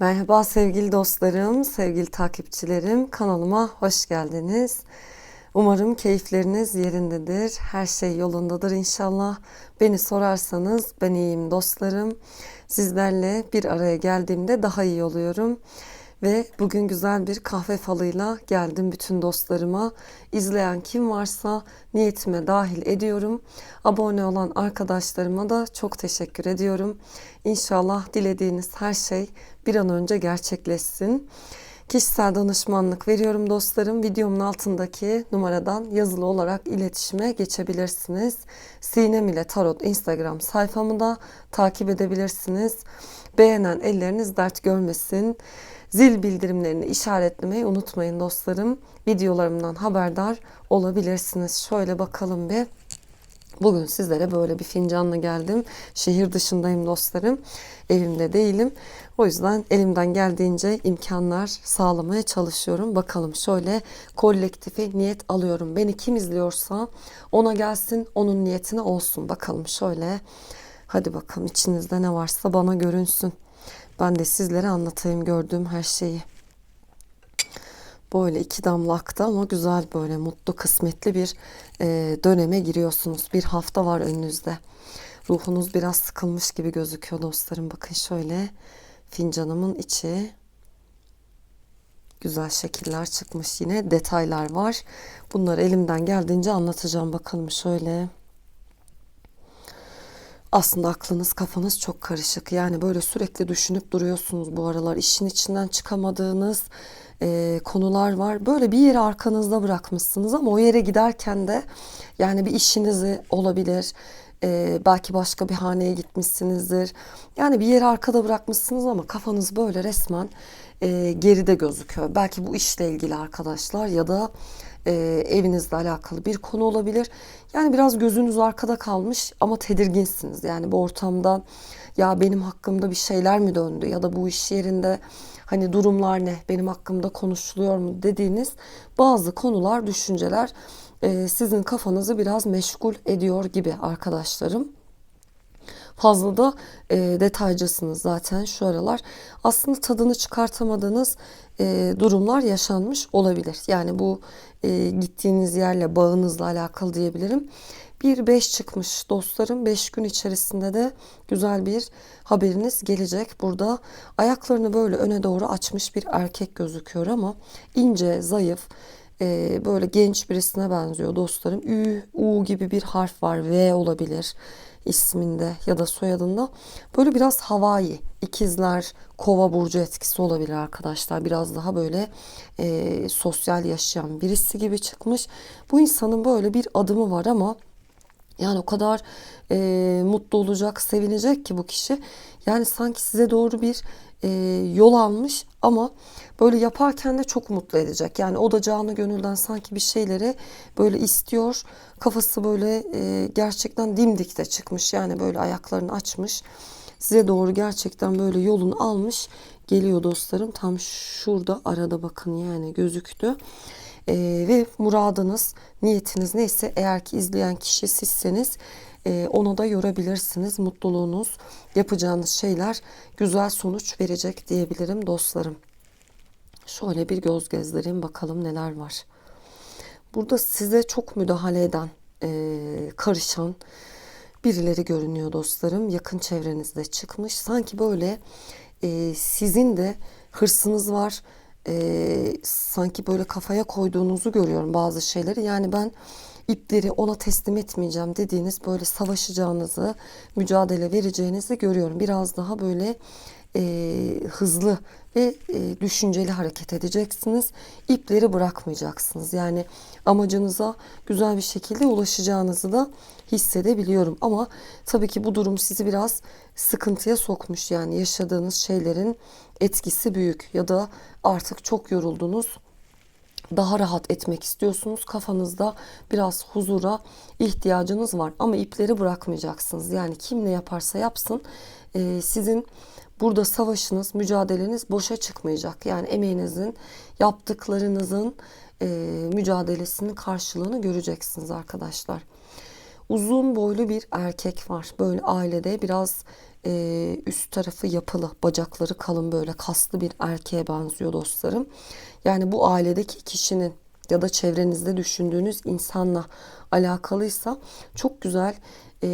Merhaba sevgili dostlarım, sevgili takipçilerim. Kanalıma hoş geldiniz. Umarım keyifleriniz yerindedir. Her şey yolundadır inşallah. Beni sorarsanız ben iyiyim dostlarım. Sizlerle bir araya geldiğimde daha iyi oluyorum. Ve bugün güzel bir kahve falıyla geldim bütün dostlarıma. İzleyen kim varsa niyetime dahil ediyorum. Abone olan arkadaşlarıma da çok teşekkür ediyorum. İnşallah dilediğiniz her şey bir an önce gerçekleşsin. Kişisel danışmanlık veriyorum dostlarım. Videomun altındaki numaradan yazılı olarak iletişime geçebilirsiniz. Sinem ile Tarot Instagram sayfamı da takip edebilirsiniz. Beğenen elleriniz dert görmesin. Zil bildirimlerini işaretlemeyi unutmayın dostlarım. Videolarımdan haberdar olabilirsiniz. Şöyle bakalım bir. Bugün sizlere böyle bir fincanla geldim. Şehir dışındayım dostlarım. Evimde değilim. O yüzden elimden geldiğince imkanlar sağlamaya çalışıyorum. Bakalım şöyle kolektife niyet alıyorum. Beni kim izliyorsa ona gelsin, onun niyetine olsun. Bakalım şöyle. Hadi bakalım içinizde ne varsa bana görünsün. Ben de sizlere anlatayım gördüğüm her şeyi. Böyle iki damla aktı ama güzel böyle mutlu kısmetli bir e, döneme giriyorsunuz. Bir hafta var önünüzde. Ruhunuz biraz sıkılmış gibi gözüküyor dostlarım. Bakın şöyle fincanımın içi güzel şekiller çıkmış yine detaylar var. Bunları elimden geldiğince anlatacağım bakalım şöyle. Aslında aklınız kafanız çok karışık. Yani böyle sürekli düşünüp duruyorsunuz bu aralar. İşin içinden çıkamadığınız e, konular var. Böyle bir yeri arkanızda bırakmışsınız ama o yere giderken de yani bir işinizi olabilir. E, belki başka bir haneye gitmişsinizdir. Yani bir yeri arkada bırakmışsınız ama kafanız böyle resmen e, geride gözüküyor. Belki bu işle ilgili arkadaşlar ya da e, evinizle alakalı bir konu olabilir. Yani biraz gözünüz arkada kalmış ama tedirginsiniz. Yani bu ortamda ya benim hakkımda bir şeyler mi döndü ya da bu iş yerinde hani durumlar ne benim hakkımda konuşuluyor mu dediğiniz bazı konular, düşünceler e, sizin kafanızı biraz meşgul ediyor gibi arkadaşlarım fazla da e, detaycısınız zaten şu aralar. Aslında tadını çıkartamadığınız e, durumlar yaşanmış olabilir. Yani bu e, gittiğiniz yerle bağınızla alakalı diyebilirim. Bir beş çıkmış dostlarım. Beş gün içerisinde de güzel bir haberiniz gelecek. Burada ayaklarını böyle öne doğru açmış bir erkek gözüküyor ama ince, zayıf, e, böyle genç birisine benziyor dostlarım. Ü, U gibi bir harf var. V olabilir isminde ya da soyadında. Böyle biraz havai ikizler kova burcu etkisi olabilir arkadaşlar. Biraz daha böyle e, sosyal yaşayan birisi gibi çıkmış. Bu insanın böyle bir adımı var ama yani o kadar e, mutlu olacak, sevinecek ki bu kişi. Yani sanki size doğru bir e, yol almış ama böyle yaparken de çok mutlu edecek. Yani o da canı gönülden sanki bir şeyleri böyle istiyor. Kafası böyle e, gerçekten dimdikte çıkmış. Yani böyle ayaklarını açmış. Size doğru gerçekten böyle yolunu almış geliyor dostlarım. Tam şurada arada bakın yani gözüktü. Ee, ve muradınız, niyetiniz neyse eğer ki izleyen kişi sizseniz e, ona da yorabilirsiniz. Mutluluğunuz, yapacağınız şeyler güzel sonuç verecek diyebilirim dostlarım. Şöyle bir göz gezdireyim bakalım neler var. Burada size çok müdahale eden, e, karışan birileri görünüyor dostlarım. Yakın çevrenizde çıkmış. Sanki böyle e, sizin de hırsınız var. E, sanki böyle kafaya koyduğunuzu görüyorum bazı şeyleri. Yani ben ipleri ona teslim etmeyeceğim dediğiniz böyle savaşacağınızı, mücadele vereceğinizi görüyorum. Biraz daha böyle e, hızlı ve e, düşünceli hareket edeceksiniz. İpleri bırakmayacaksınız. Yani amacınıza güzel bir şekilde ulaşacağınızı da hissedebiliyorum. Ama tabii ki bu durum sizi biraz sıkıntıya sokmuş. Yani yaşadığınız şeylerin etkisi büyük ya da artık çok yoruldunuz daha rahat etmek istiyorsunuz. Kafanızda biraz huzura ihtiyacınız var ama ipleri bırakmayacaksınız. Yani kim ne yaparsa yapsın e, sizin burada savaşınız, mücadeleniz boşa çıkmayacak. Yani emeğinizin, yaptıklarınızın e, mücadelesinin karşılığını göreceksiniz arkadaşlar. Uzun boylu bir erkek var. Böyle ailede biraz e, üst tarafı yapılı, bacakları kalın böyle kaslı bir erkeğe benziyor dostlarım. Yani bu ailedeki kişinin ya da çevrenizde düşündüğünüz insanla alakalıysa çok güzel e,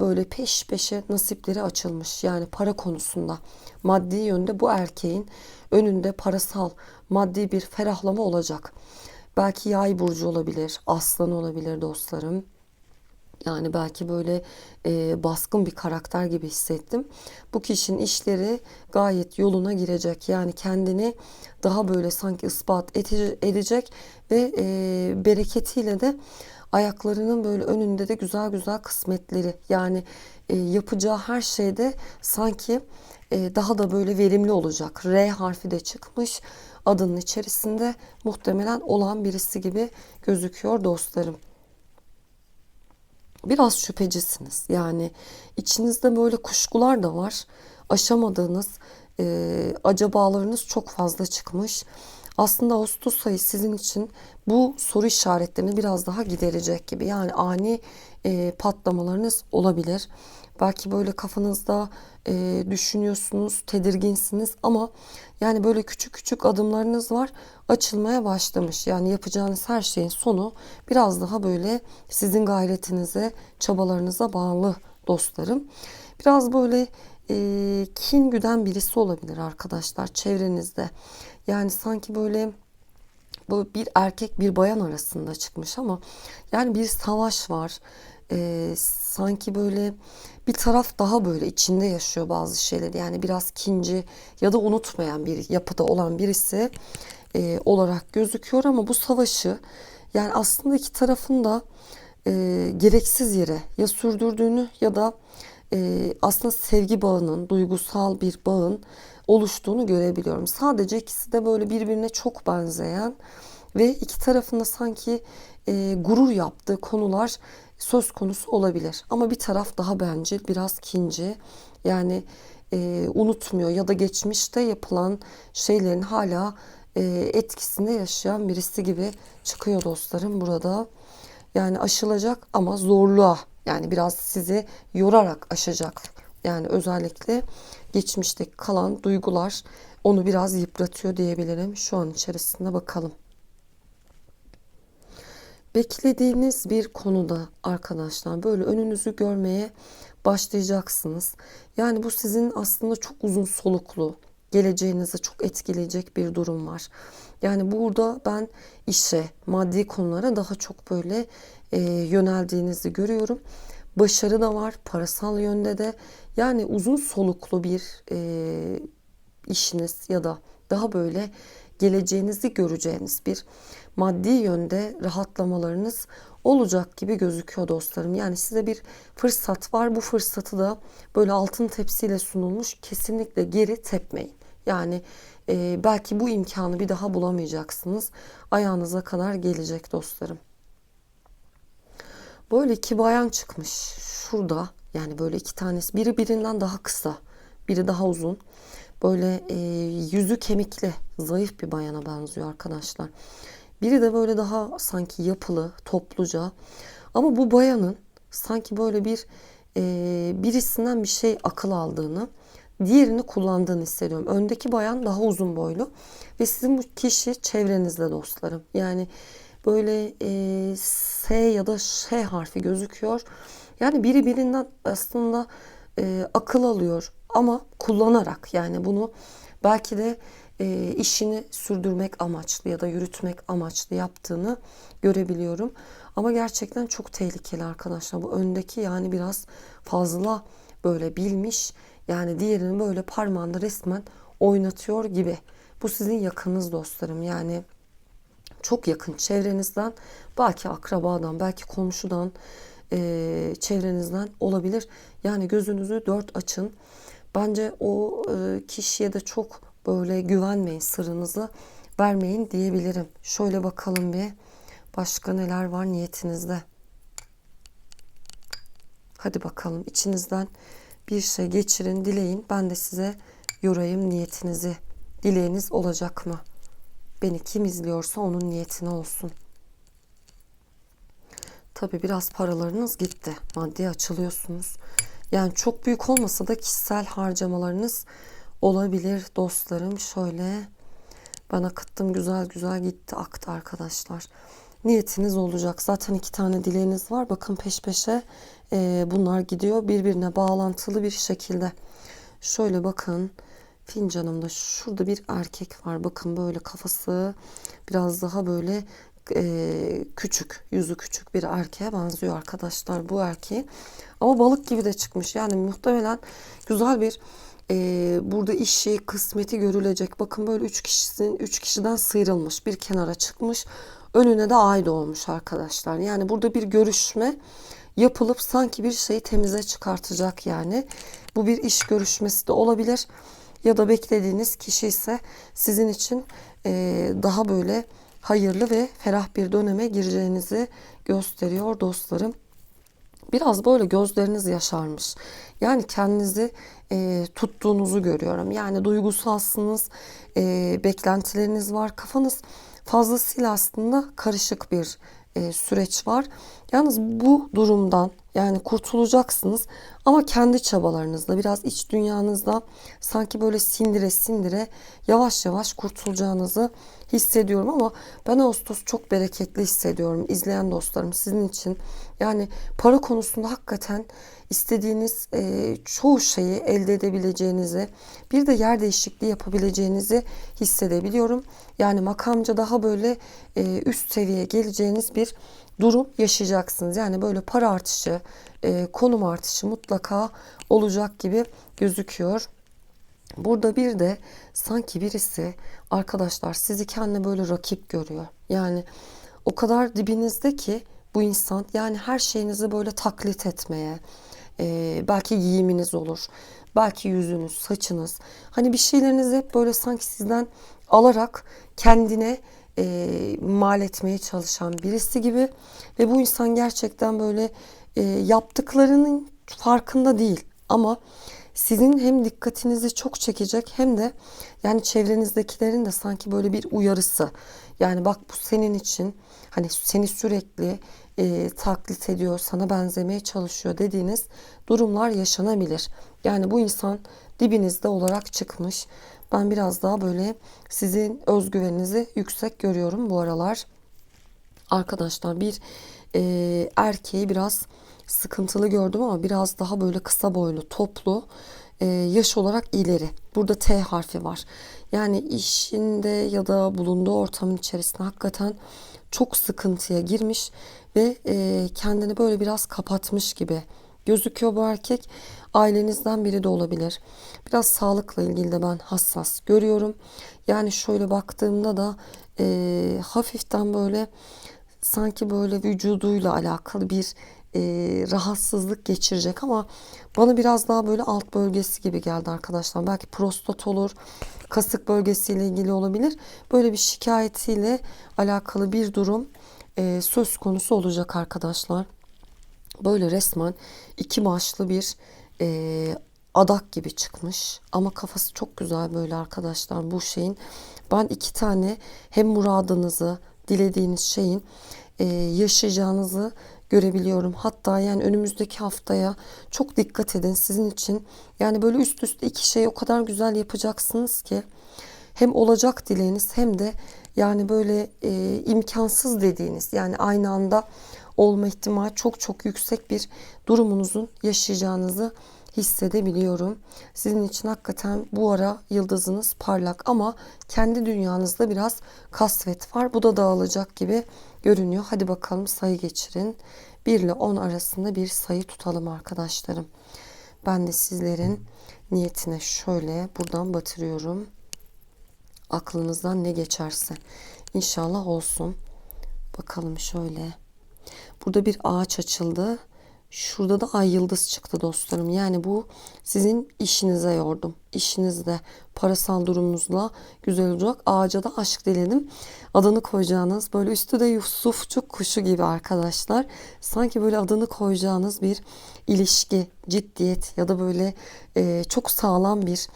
böyle peş peşe nasipleri açılmış. Yani para konusunda maddi yönde bu erkeğin önünde parasal maddi bir ferahlama olacak. Belki yay burcu olabilir, aslan olabilir dostlarım. Yani belki böyle e, baskın bir karakter gibi hissettim. Bu kişinin işleri gayet yoluna girecek. Yani kendini daha böyle sanki ispat edecek ve e, bereketiyle de ayaklarının böyle önünde de güzel güzel kısmetleri. Yani e, yapacağı her şeyde sanki e, daha da böyle verimli olacak. R harfi de çıkmış adının içerisinde muhtemelen olan birisi gibi gözüküyor dostlarım biraz şüphecisiniz. Yani içinizde böyle kuşkular da var. Aşamadığınız e, acabalarınız çok fazla çıkmış. Aslında Ağustos ayı sizin için bu soru işaretlerini biraz daha giderecek gibi. Yani ani e, patlamalarınız olabilir. Belki böyle kafanızda e, düşünüyorsunuz, tedirginsiniz ama yani böyle küçük küçük adımlarınız var açılmaya başlamış. Yani yapacağınız her şeyin sonu biraz daha böyle sizin gayretinize, çabalarınıza bağlı dostlarım. Biraz böyle e, kin güden birisi olabilir arkadaşlar çevrenizde. Yani sanki böyle bu bir erkek bir bayan arasında çıkmış ama yani bir savaş var. Ee, sanki böyle bir taraf daha böyle içinde yaşıyor bazı şeyleri. Yani biraz kinci ya da unutmayan bir yapıda olan birisi e, olarak gözüküyor ama bu savaşı yani aslında iki tarafın da e, gereksiz yere ya sürdürdüğünü ya da e, aslında sevgi bağının, duygusal bir bağın oluştuğunu görebiliyorum. Sadece ikisi de böyle birbirine çok benzeyen ve iki tarafında sanki e, gurur yaptığı konular söz konusu olabilir. Ama bir taraf daha bence biraz kinci. Yani e, unutmuyor ya da geçmişte yapılan şeylerin hala e, etkisinde yaşayan birisi gibi çıkıyor dostlarım burada. Yani aşılacak ama zorluğa yani biraz sizi yorarak aşacak. Yani özellikle geçmişteki kalan duygular onu biraz yıpratıyor diyebilirim. Şu an içerisinde bakalım. Beklediğiniz bir konuda arkadaşlar böyle önünüzü görmeye başlayacaksınız. Yani bu sizin aslında çok uzun soluklu, geleceğinizi çok etkileyecek bir durum var. Yani burada ben işe, maddi konulara daha çok böyle e, yöneldiğinizi görüyorum. Başarı da var, parasal yönde de. Yani uzun soluklu bir e, işiniz ya da daha böyle geleceğinizi göreceğiniz bir maddi yönde rahatlamalarınız olacak gibi gözüküyor dostlarım. Yani size bir fırsat var. Bu fırsatı da böyle altın tepsiyle sunulmuş. Kesinlikle geri tepmeyin. Yani e, belki bu imkanı bir daha bulamayacaksınız. Ayağınıza kadar gelecek dostlarım. Böyle iki bayan çıkmış şurada. Yani böyle iki tanesi. Biri birinden daha kısa. Biri daha uzun. Böyle e, yüzü kemikli, zayıf bir bayana benziyor arkadaşlar. Biri de böyle daha sanki yapılı, topluca. Ama bu bayanın sanki böyle bir e, birisinden bir şey akıl aldığını, diğerini kullandığını hissediyorum. Öndeki bayan daha uzun boylu ve sizin bu kişi çevrenizde dostlarım. Yani böyle e, S ya da Ş harfi gözüküyor. Yani biri birinden aslında e, akıl alıyor ama kullanarak yani bunu belki de e, işini sürdürmek amaçlı ya da yürütmek amaçlı yaptığını görebiliyorum. Ama gerçekten çok tehlikeli arkadaşlar. Bu öndeki yani biraz fazla böyle bilmiş. Yani diğerini böyle parmağında resmen oynatıyor gibi. Bu sizin yakınız dostlarım. Yani çok yakın çevrenizden, belki akrabadan, belki komşudan, e, çevrenizden olabilir. Yani gözünüzü dört açın. Bence o e, kişiye de çok böyle güvenmeyin, sırrınızı vermeyin diyebilirim. Şöyle bakalım bir başka neler var niyetinizde. Hadi bakalım içinizden bir şey geçirin, dileyin. Ben de size yorayım niyetinizi. Dileğiniz olacak mı? Beni kim izliyorsa onun niyetine olsun. Tabi biraz paralarınız gitti. Maddi açılıyorsunuz. Yani çok büyük olmasa da kişisel harcamalarınız olabilir dostlarım. Şöyle ben akıttım güzel güzel gitti aktı arkadaşlar. Niyetiniz olacak. Zaten iki tane dileğiniz var. Bakın peş peşe e, bunlar gidiyor birbirine bağlantılı bir şekilde. Şöyle bakın fincanımda şurada bir erkek var. Bakın böyle kafası biraz daha böyle e, küçük, yüzü küçük bir erkeğe benziyor arkadaşlar bu erkeği. Ama balık gibi de çıkmış. Yani muhtemelen güzel bir e, burada işi, kısmeti görülecek. Bakın böyle üç kişinin üç kişiden sıyrılmış, bir kenara çıkmış. Önüne de aile olmuş arkadaşlar. Yani burada bir görüşme yapılıp sanki bir şeyi temize çıkartacak yani. Bu bir iş görüşmesi de olabilir. Ya da beklediğiniz kişi ise sizin için e, daha böyle hayırlı ve ferah bir döneme gireceğinizi gösteriyor dostlarım. Biraz böyle gözleriniz yaşarmış. Yani kendinizi e, tuttuğunuzu görüyorum. Yani duygusalsınız, e, beklentileriniz var. Kafanız fazlasıyla aslında karışık bir e, süreç var. Yalnız bu durumdan yani kurtulacaksınız ama kendi çabalarınızla biraz iç dünyanızda sanki böyle sindire sindire yavaş yavaş kurtulacağınızı hissediyorum ama ben Ağustos çok bereketli hissediyorum. İzleyen dostlarım sizin için yani para konusunda hakikaten istediğiniz e, çoğu şeyi elde edebileceğinizi bir de yer değişikliği yapabileceğinizi hissedebiliyorum. Yani makamca daha böyle e, üst seviyeye geleceğiniz bir durum yaşayacaksınız. Yani böyle para artışı, e, konum artışı mutlaka olacak gibi gözüküyor. Burada bir de sanki birisi arkadaşlar sizi kendine böyle rakip görüyor. Yani o kadar dibinizde ki bu insan yani her şeyinizi böyle taklit etmeye e, belki giyiminiz olur belki yüzünüz saçınız hani bir şeylerinizi hep böyle sanki sizden alarak kendine e, mal etmeye çalışan birisi gibi ve bu insan gerçekten böyle e, yaptıklarının farkında değil ama sizin hem dikkatinizi çok çekecek hem de yani çevrenizdekilerin de sanki böyle bir uyarısı. Yani bak bu senin için hani seni sürekli e, taklit ediyor, sana benzemeye çalışıyor dediğiniz durumlar yaşanabilir. Yani bu insan dibinizde olarak çıkmış. Ben biraz daha böyle sizin özgüveninizi yüksek görüyorum bu aralar. Arkadaşlar bir e, erkeği biraz sıkıntılı gördüm ama biraz daha böyle kısa boylu, toplu, e, yaş olarak ileri. Burada T harfi var. Yani işinde ya da bulunduğu ortamın içerisinde hakikaten çok sıkıntıya girmiş ve e, kendini böyle biraz kapatmış gibi gözüküyor bu erkek. Ailenizden biri de olabilir. Biraz sağlıkla ilgili de ben hassas görüyorum. Yani şöyle baktığımda da e, hafiften böyle sanki böyle vücuduyla alakalı bir e, rahatsızlık geçirecek ama bana biraz daha böyle alt bölgesi gibi geldi arkadaşlar. Belki prostat olur, kasık bölgesiyle ilgili olabilir. Böyle bir şikayetiyle alakalı bir durum e, söz konusu olacak arkadaşlar. Böyle resmen iki başlı bir e, adak gibi çıkmış. Ama kafası çok güzel böyle arkadaşlar bu şeyin. Ben iki tane hem muradınızı dilediğiniz şeyin e, yaşayacağınızı görebiliyorum. Hatta yani önümüzdeki haftaya çok dikkat edin sizin için. Yani böyle üst üste iki şeyi o kadar güzel yapacaksınız ki hem olacak dileğiniz hem de yani böyle e, imkansız dediğiniz yani aynı anda olma ihtimali çok çok yüksek bir durumunuzun yaşayacağınızı hissedebiliyorum. Sizin için hakikaten bu ara yıldızınız parlak ama kendi dünyanızda biraz kasvet var. Bu da dağılacak gibi görünüyor. Hadi bakalım sayı geçirin. 1 ile 10 arasında bir sayı tutalım arkadaşlarım. Ben de sizlerin niyetine şöyle buradan batırıyorum. Aklınızdan ne geçerse. İnşallah olsun. Bakalım şöyle. Burada bir ağaç açıldı. Şurada da ay yıldız çıktı dostlarım. Yani bu sizin işinize yordum. İşinizde, parasal durumunuzla güzel olacak. Ağaca da aşk diledim. Adını koyacağınız böyle üstü de Yusufçuk kuşu gibi arkadaşlar. Sanki böyle adını koyacağınız bir ilişki, ciddiyet ya da böyle e, çok sağlam bir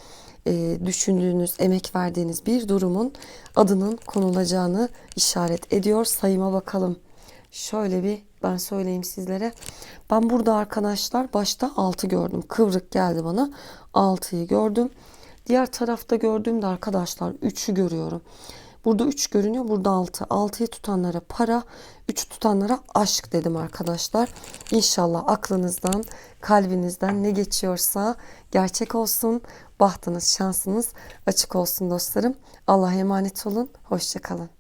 e, düşündüğünüz, emek verdiğiniz bir durumun adının konulacağını işaret ediyor. Sayıma bakalım. Şöyle bir ben söyleyeyim sizlere. Ben burada arkadaşlar başta 6 gördüm. Kıvrık geldi bana. 6'yı gördüm. Diğer tarafta gördüğümde arkadaşlar 3'ü görüyorum. Burada 3 görünüyor. Burada 6. 6'yı tutanlara para, 3 tutanlara aşk dedim arkadaşlar. İnşallah aklınızdan, kalbinizden ne geçiyorsa gerçek olsun. Bahtınız, şansınız açık olsun dostlarım. Allah'a emanet olun. Hoşçakalın.